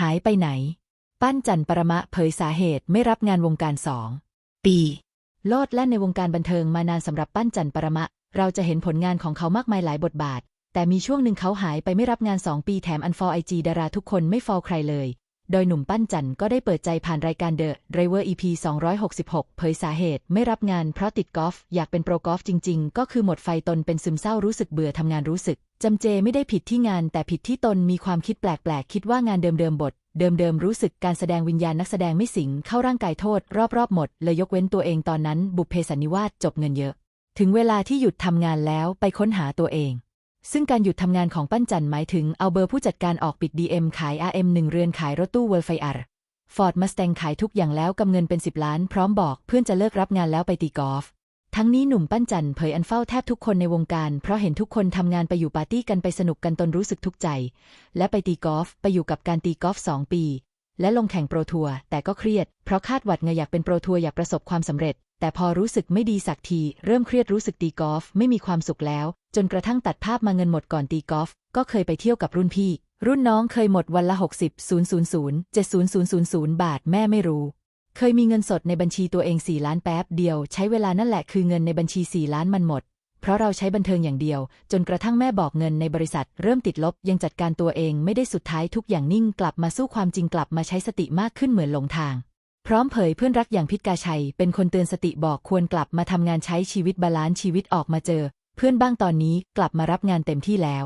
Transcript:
หายไปไหน ปั้นจันปรมะเผยสาเหตุไม่รับงานวงการสองปีโลดแล่นในวงการบันเทิงมานานสำหรับปั้นจันปรมะ เราจะเห็นผลงานของเขามากมายหลายบทบาท แต่มีช่วงหนึ่งเขาหายไปไม่รับงาน2ปีแถมอันฟอลไอจีดาราทุกคนไม่ฟอลใครเลย โดยหนุ่มปั้นจันก็ได้เปิดใจผ่านรายการ The Driver EP 266 เผยสาเหตุไม่รับงานเพราะติดกอล์ฟอยากเป็นโปรกอล์ฟจริงๆ ก็คือหมดไฟตนเป็นซึมเศร้ารู้สึกเบื่อทำงานรู้สึก จำเจไม่ได้ผิดที่งานแต่ผิดที่ตนมีความคิดแปลกๆ คิดว่างานเดิมๆบท เดิมๆรู้สึกการแสดงวิญญาณนักแสดงไม่สิงเข้าร่างกายโทษ รอบๆหมดเลยยกเว้นตัวเองตอนนั้นบุพเพสันนิวาสจบเงินเยอะ ถึงเวลาที่หยุดทำงานแล้วไปค้นหาตัวเอง ซึ่งการหยุดทำงานของปั้นจันหมายถึงเอาเบอร์ผู้จัดการออกปิด DM ขาย RM หนึ่งเรือนขายรถตู้เวลไฟอาร์ฟอร์ดมาสแตงขายทุกอย่างแล้วกำเงินเป็น 10 ล้าน พร้อมบอกเพื่อนจะเลิกรับงานแล้วไปตีกอล์ฟทั้งนี้หนุ่มปั้นจันเผยอันเฝ้าแทบทุกคนในวงการ เพราะเห็นทุกคนทำงานไปอยู่ปาร์ตี้กันไปสนุกกันตนรู้สึกทุกใจ และไปตีกอล์ฟไปอยู่กับการตีกอล์ฟสองปี และลงแข่งโปรทัวร์แต่ก็เครียด เพราะคาดหวัดเงยอยากเป็นโปรทัวร์อยากประสบความสำเร็จ แต่พอรู้สึกไม่ดีสักที เริ่มเครียดรู้สึกตีกอล์ฟไม่มีความสุขแล้ว จนกระทั่งตัดภาพมาเงินหมดก่อนตีกอล์ฟก็เคยไปเที่ยวกับรุ่นพี่ รุ่นน้องเคยหมดวันละ 60 000 70000 บาทแม่ไม่รู้ เคยมีเงินสดในบัญชีตัวเอง 4 ล้านแป๊บเดียว ใช้เวลานั่นแหละคือเงินในบัญชี 4 ล้านมันหมด เพราะเราใช้บันเทิงอย่างเดียว จนกระทั่งแม่บอกเงินในบริษัท เริ่มติดลบยังจัดการตัวเองไม่ได้สุดท้ายทุกอย่างนิ่งกลับมาสู้ความจริงกลับมาใช้สติมากขึ้นเหมือนหลงทาง พร้อมเผยเพื่อนรักอย่างพิษกาชัย เป็นคนเตือนสติบอกควรกลับมาทำงานใช้ชีวิตบาลานซ์ชีวิตออกมาเจอ เพื่อนบ้างตอนนี้กลับมารับงานเต็มที่แล้ว